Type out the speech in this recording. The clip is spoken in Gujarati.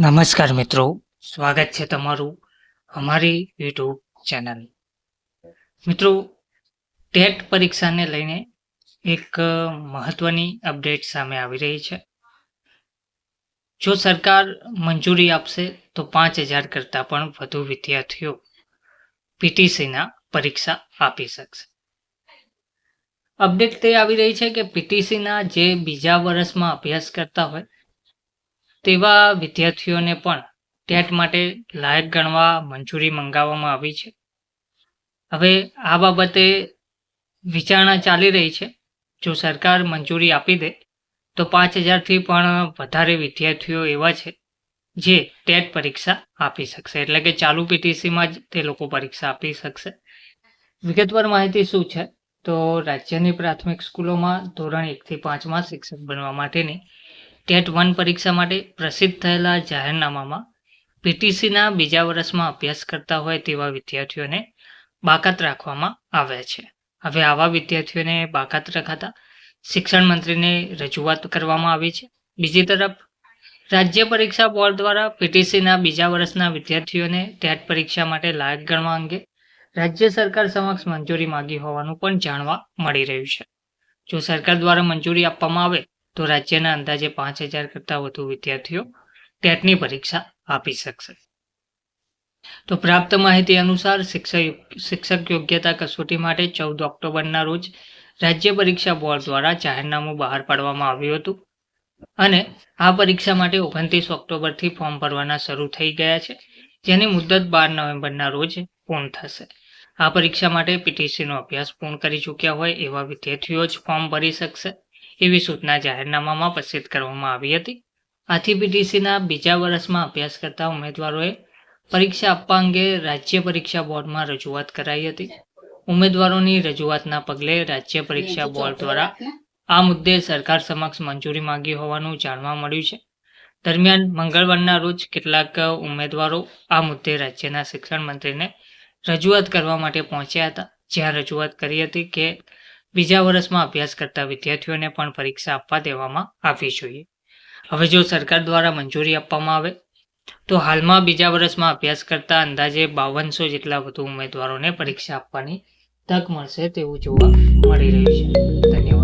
નમસ્કાર મિત્રો. સ્વાગત છે તમારું અમારી યુટ્યુબ ચેનલ મિત્રો, ટેટ પરીક્ષાને લઈને એક મહત્વની અપડેટ સામે આવી રહી છે. જો સરકાર મંજૂરી આપશે, તો પાંચ હજાર કરતાં પણ વધુ વિદ્યાર્થીઓ પીટીસીના પરીક્ષા આપી શકશે. અપડેટ તે આવી રહી છે કે પીટીસીના જે બીજા વર્ષમાં અભ્યાસ કરતા હોય તેવા વિદ્યાર્થીઓને પણ ટેટ માટે લાયક ગણવા મંજૂરી મંગાવવામાં આવી છે. હવે આ બાબતે વિચારણા ચાલી રહી છે. જો સરકાર મંજૂરી આપી દે, તો પાંચ હજારથી પણ વધારે વિદ્યાર્થીઓ એવા છે જે ટેટ પરીક્ષા આપી શકશે. એટલે કે ચાલુ પીટીસીમાં જ તે લોકો પરીક્ષા આપી શકશે. વિગતવાર માહિતી શું છે? તો રાજ્યની પ્રાથમિક સ્કૂલોમાં ધોરણ એકથી પાંચમાં શિક્ષક બનવા માટેની ટેટ વન પરીક્ષા માટે પ્રસિદ્ધ થયેલા જાહેરનામામાં પીટીસીના બીજા વર્ષમાં અભ્યાસ કરતા હોય તેવા વિદ્યાર્થીઓને બાકાત રાખવામાં આવ્યા છે. હવે આવા વિદ્યાર્થીઓને બાકાત રખાતા શિક્ષણ મંત્રીને રજૂઆત કરવામાં આવી છે. બીજી તરફ, રાજ્ય પરીક્ષા બોર્ડ દ્વારા પીટીસીના બીજા વર્ષના વિદ્યાર્થીઓને ટેટ પરીક્ષા માટે લાયક ગણવા અંગે રાજ્ય સરકાર સમક્ષ મંજૂરી માંગી હોવાનું પણ જાણવા મળી રહ્યું છે. જો સરકાર દ્વારા મંજૂરી આપવામાં આવે તો રાજ્યના અંદાજે પાંચ હજાર કરતાં વધુ વિદ્યાર્થીઓ ટેટની પરીક્ષા આપી શકશે. તો પ્રાપ્ત માહિતી અનુસાર શિક્ષક શિક્ષક યોગ્યતા કસોટી માટે ચૌદ ઓક્ટોબરના રોજ રાજ્ય પરીક્ષા બોર્ડ દ્વારા જાહેરનામું બહાર પાડવામાં આવ્યું હતું અને આ પરીક્ષા માટે ઓગણત્રીસ ઓક્ટોબરથી ફોર્મ ભરવાના શરૂ થઈ ગયા છે, જેની મુદત બાર નવેમ્બરના રોજ પૂર્ણ થશે. આ પરીક્ષા માટે પીટીસીનો અભ્યાસ પૂર્ણ કરી ચૂક્યા હોય એવા વિદ્યાર્થીઓ જ ફોર્મ ભરી શકશે. એવી સૂચના જાહેરનામામાં પ્રસિદ્ધ કરવામાં આવી હતી. આથી પીટીસીના બીજા વર્ષમાં અભ્યાસ કરતા ઉમેદવારોએ પરીક્ષા આપવા અંગે રાજ્ય પરીક્ષા બોર્ડમાં રજૂઆત કરાઈ હતી. ઉમેદવારોની રજૂઆતના પગલે રાજ્ય પરીક્ષા બોર્ડ દ્વારા આ મુદ્દે સરકાર સમક્ષ મંજૂરી માંગી હોવાનું જાણવા મળ્યું છે. દરમિયાન મંગળવારના રોજ કેટલાક ઉમેદવારો આ મુદ્દે રાજ્યના શિક્ષણ મંત્રીને રજૂઆત કરવા માટે પહોંચ્યા હતા. જ્યાં રજૂઆત કરી હતી કે બીજા વર્ષમાં અભ્યાસ કરતા વિદ્યાર્થીઓને પણ પરીક્ષા આપવા દેવામાં આવવી જોઈએ. હવે જો સરકાર દ્વારા મંજૂરી આપવામાં આવે, તો હાલમાં બીજા વર્ષમાં અભ્યાસ કરતા અંદાજે બાવનસો જેટલા વધુ ઉમેદવારોને પરીક્ષા આપવાની તક મળશે તેવું જોવા મળી રહ્યું છે.